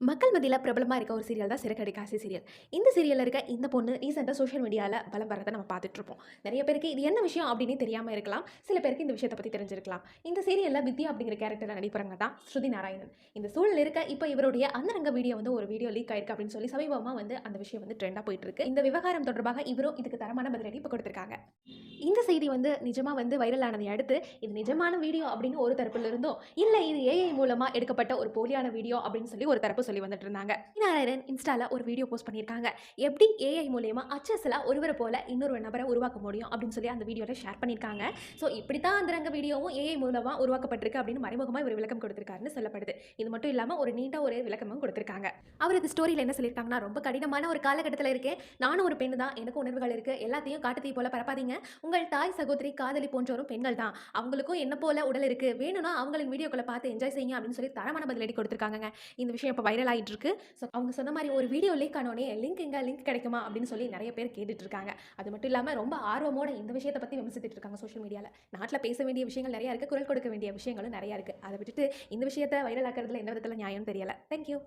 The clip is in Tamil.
மக்கள் மத்தியில் பிரபலமாக இருக்க ஒரு சீரியல் தான் சிறகடி காசி சீரியல் இந்த சீரியலில் இருக்க இந்த பொண்ணு ரீசெண்டாக சோஷியல் மீடியாவில் வலம் வரதை நம்ம பார்த்துட்ருப்போம். நிறைய பேருக்கு இது என்ன விஷயம் அப்படின்னே தெரியாமல் இருக்கலாம். சில பேருக்கு இந்த விஷயத்தை பற்றி தெரிஞ்சிருக்கலாம். இந்த சீரியலில் வித்யா அப்படிங்கிற கேரக்டரில் நடிப்பறங்க தான் ஸ்ருதி நாராயணன். இந்த சூழல் இருக்க இப்போ இவருடைய அந்தரங்க வீடியோ வந்து ஒரு வீடியோ லீக் ஆயிருக்கு அப்படின்னு சொல்லி சமீபமாக வந்து அந்த விஷயம் வந்து ட்ரெண்டாக போயிட்டு இருக்கு இந்த விவகாரம் தொடர்பாக இவரும் இதுக்கு தரமான பதிலடி இப்போ கொடுத்துருக்காங்க. இந்த செய்தி வந்து நிஜமாக வந்து வைரல் ஆனதை அடுத்து இது நிஜமான வீடியோ அப்படின்னு ஒரு தரப்புல இருந்தோ இல்லை இது ஏஐ மூலமாக எடுக்கப்பட்ட ஒரு போலியான வீடியோ அப்படின்னு சொல்லி ஒரு தரப்பு சொல்லி வந்துட்டு இருந்தாங்க நாராயணன் இன்ஸ்டால ஒரு வீடியோ போஸ்ட் பண்ணியிருக்காங்க. எப்படி ஏஐ மூலயமா அச்சஸில் ஒருவரை போல இன்னொரு நபரை உருவாக்க முடியும் அப்படின்னு சொல்லி அந்த வீடியோவில் ஷேர் பண்ணியிருக்காங்க. ஸோ இப்படி தான் அந்தரங்க வீடியோவும் ஏஐ மூலமாக உருவாக்கப்பட்டிருக்கு அப்படின்னு மறைமுகமாக இவர் விளக்கம் கொடுத்திருக்காருன்னு சொல்லப்படுது. இது மட்டும் இல்லாமல் ஒரு நீண்ட ஒரு விளக்கமும் கொடுத்திருக்காங்க. அவர் இந்த ஸ்டோரியில் என்ன சொல்லியிருக்காங்கன்னா ரொம்ப கடினமான ஒரு காலகட்டத்தில் இருக்கேன் நானும் ஒரு பெண் தான். எனக்கு உணர்வுகள் இருக்குது எல்லாத்தையும் காட்டுத்தீ போல பரப்பாதீங்க. உங்கள் தாய் சகோதரி காதலி போன்றோரும் பெண்கள் தான். அவங்களுக்கும் என்ன போல உடல் இருக்குது வேணும்னா அவங்களின் வீடியோக்களை பார்த்து என்ஜாய் செய்யுங்க அப்படின்னு சொல்லி தரமான பதிலடி கொடுத்துருக்காங்க இந்த விஷயம் இப்போ வைரல் ஆகிட்டு இருக்கு ஸோ அவங்க சொன்ன மாதிரி ஒரு வீடியோ லீக் ஆனோடனே லிங்க் எங்க? லிங்க் கிடைக்குமா? அப்படின்னு சொல்லி நிறைய பேர் கேட்டுட்டு இருக்காங்க அது மட்டும் இல்லாமல் ரொம்ப ஆர்வமோட இந்த விஷயத்தை பற்றி விமர்சித்துட்டு இருக்காங்க சோஷியல் மீடியாவில் நாட்டில் பேச வேண்டிய விஷயங்கள் நிறையா இருக்குது குரல் கொடுக்க வேண்டிய விஷயங்களும் நிறையா இருக்குது அதை விட்டுட்டு இந்த விஷயத்தை வைரல் ஆக்கிறதுல எந்த விதத்தில் நியாயம் தெரியல. தேங்க்யூ